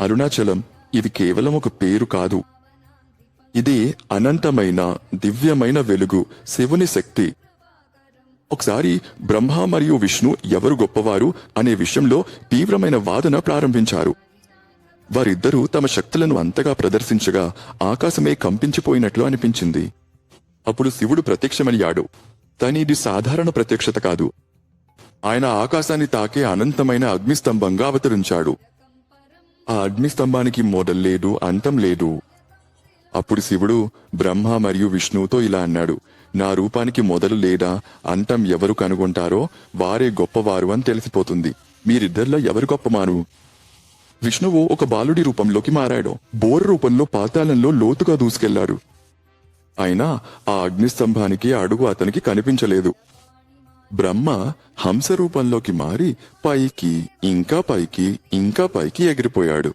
అరుణాచలం ఇది కేవలం ఒక పేరు కాదు. ఇది అనంతమైన దివ్యమైన వెలుగు శివుని శక్తి. ఒకసారి బ్రహ్మ మరియు విష్ణు ఎవరు గొప్పవారు అనే విషయంలో తీవ్రమైన వాదన ప్రారంభించారు. వారిద్దరూ తమ శక్తులను అంతగా ప్రదర్శించగా ఆకాశమే కంపించిపోయినట్లు అనిపించింది. అప్పుడు శివుడు ప్రత్యక్షమయ్యాడు. కానీ ఇది సాధారణ ప్రత్యక్షత కాదు. ఆయన ఆకాశాన్ని తాకే అనంతమైన అగ్నిస్తంభంగా అవతరించాడు. ఆ అగ్నిస్తంభానికి మొదలు లేదు అంతం లేదు. అప్పుడు శివుడు బ్రహ్మ మరియు విష్ణువుతో ఇలా అన్నాడు నా రూపానికి మొదలు లేదా అంతం ఎవరు కనుగొంటారో వారే గొప్పవారు అని తెలిసిపోతుంది. మీరిద్దరిలో ఎవరు గొప్పమారు విష్ణువు ఒక బాలుడి రూపంలోకి మారాడు. బోర్ రూపంలో పాతాళంలో లోతుగా దూసుకెళ్ళాడు. అయినా ఆ అగ్నిస్తంభానికి అడుగు అతనికి కనిపించలేదు. బ్రహ్మ హంస రూపంలోకి మారి పైకి ఇంకా పైకి ఇంకా పైకి ఎగిరిపోయాడు.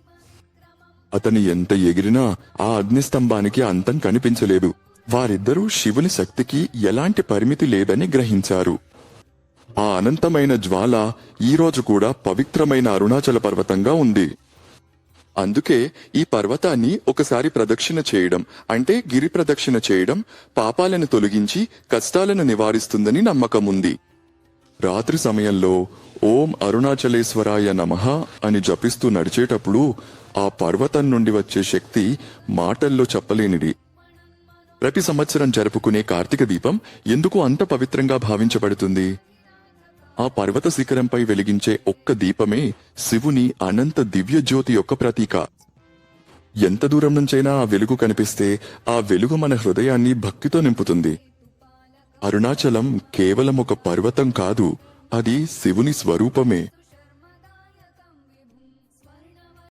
అతను ఎంత ఎగిరినా ఆ అగ్నిస్తంభానికి అంతం కనిపించలేదు. వారిద్దరూ శివుని శక్తికి ఎలాంటి పరిమితి లేదని గ్రహించారు. ఆ అనంతమైన జ్వాల ఈ రోజు కూడా పవిత్రమైన అరుణాచల పర్వతంగా ఉంది. అందుకే ఈ పర్వతాన్ని ఒకసారి ప్రదక్షిణ చేయడం అంటే గిరి ప్రదక్షిణ చేయడం పాపాలను తొలగించి కష్టాలను నివారిస్తుందని నమ్మకం ఉంది రాత్రి సమయంలో ఓం అరుణాచలేశ్వరాయ నమః అని జపిస్తూ నడిచేటప్పుడు ఆ పర్వతం నుండి వచ్చే శక్తి మాటల్లో చెప్పలేనిది. ప్రతి సంవత్సరం జరుపుకునే కార్తీక దీపం ఎందుకు అంత పవిత్రంగా భావించబడుతుంది? ఆ పర్వత శిఖరంపై వెలిగించే ఒక్క దీపమే శివుని అనంత దివ్య జ్యోతి యొక్క ప్రతీక. ఎంత దూరం నుంచైనా ఆ వెలుగు కనిపిస్తే ఆ వెలుగు మన హృదయాన్ని భక్తితో నింపుతుంది. అరుణాచలం కేవలం ఒక పర్వతం కాదు అది శివుని స్వరూపమే.